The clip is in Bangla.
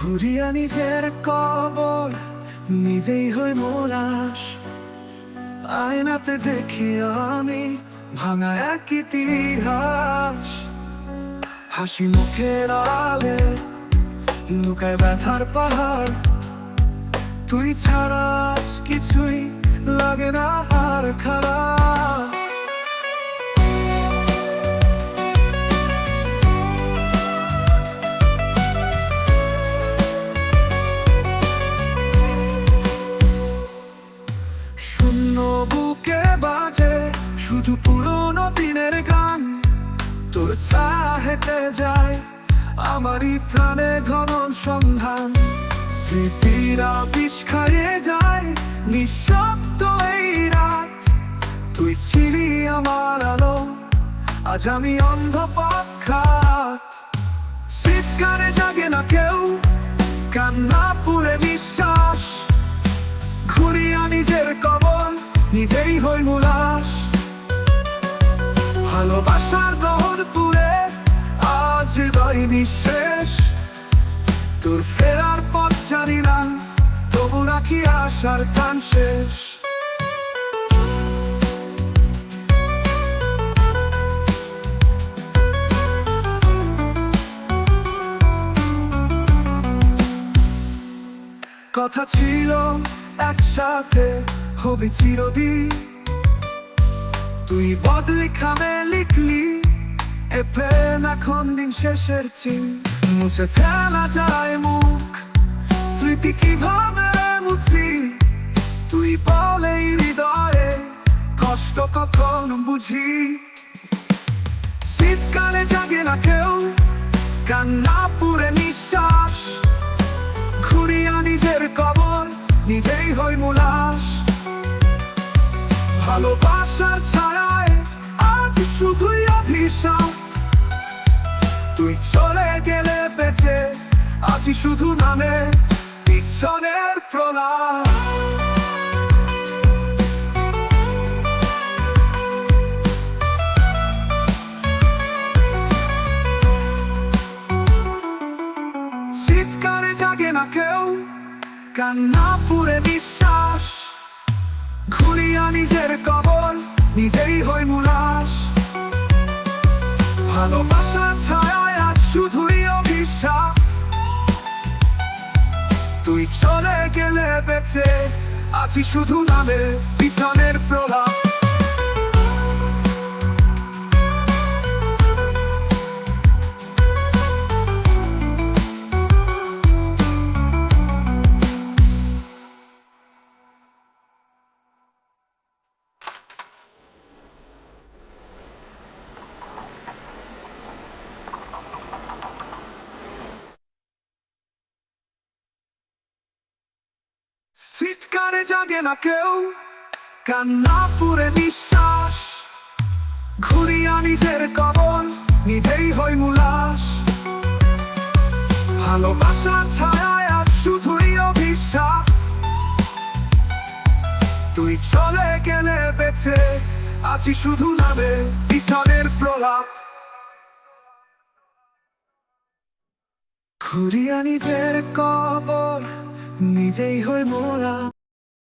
ঘুরিয়া নিজের কবর, নিজেই হই মোলাস আয়নাতে দেখি আমি ভাঙা এক ইতিহাস। হাসি মুখের আলে লুকায় ব্যথার পাহাড়। তুই ছাড়া কিছুই লাগে না আর খারাপ। হেঁটে যায়, আমারই প্রাণে ঘন সন্ধান। স্মৃতিরা বিষ যায়, নিঃশব্দ এই রাত। তুই ছিলি আমার আলো, আজ আমি অন্ধ শীতকালে জাগে না কেউ, কান্না পুরে বিশ্বাস ঘুরিয়া নিজের কবর, নিজেই হই মুলাস ভালোবাসার দহন আজ হৃদয় নিঃশেষ তোর ফেরার পথ জানি তবু রাখি আশার টান শেষ। কথা ছিল একসাথে, হবে চিরদিন। তুই বদলি খামে লিখলি প্রেম এখন শেষের চিন। মুছে মুখ। স্মৃতি কীভাবে মুছি? তুই বলেই হৃদয়ে, কষ্ট কখন বুঝি? শীতকালে জাগে না কেউ, কান্না পুরে নিঃশ্বাস। ঘুরিয়া নিজের কবর, নিজেই হই মুলাস। ভালোবাসার ছায়ায় আজ শুধুই অভিশাপ। তুই চলে গেলে বেঁচে আছি শুধু নামে পিছনের প্রলাপ। শীতকালে জাগে না কান্না পুরে বিশ্বাস ঘুরিয়া নিজের কবর, নিজেই হই মুলাস। ভালোবাসা ছায়ায় চলে গেলে বেঁচে আছি শুধু নামে পিছনের প্রলাপ। চিৎকারে জাগে না কেউ। কান্না পুরে নিঃশ্বাস, ঘুরিয়া নিজের কবর, নিজেই হই মুলাস। ভালোবাসা ছায়ায় আজ শুধুই অভিশাপ। তুই চলে গেলে বেঁচে আছি শুধু নামে পিছনের প্রলাপ। ঘুরিয়া নিজের কবর নিজেই হই মোলা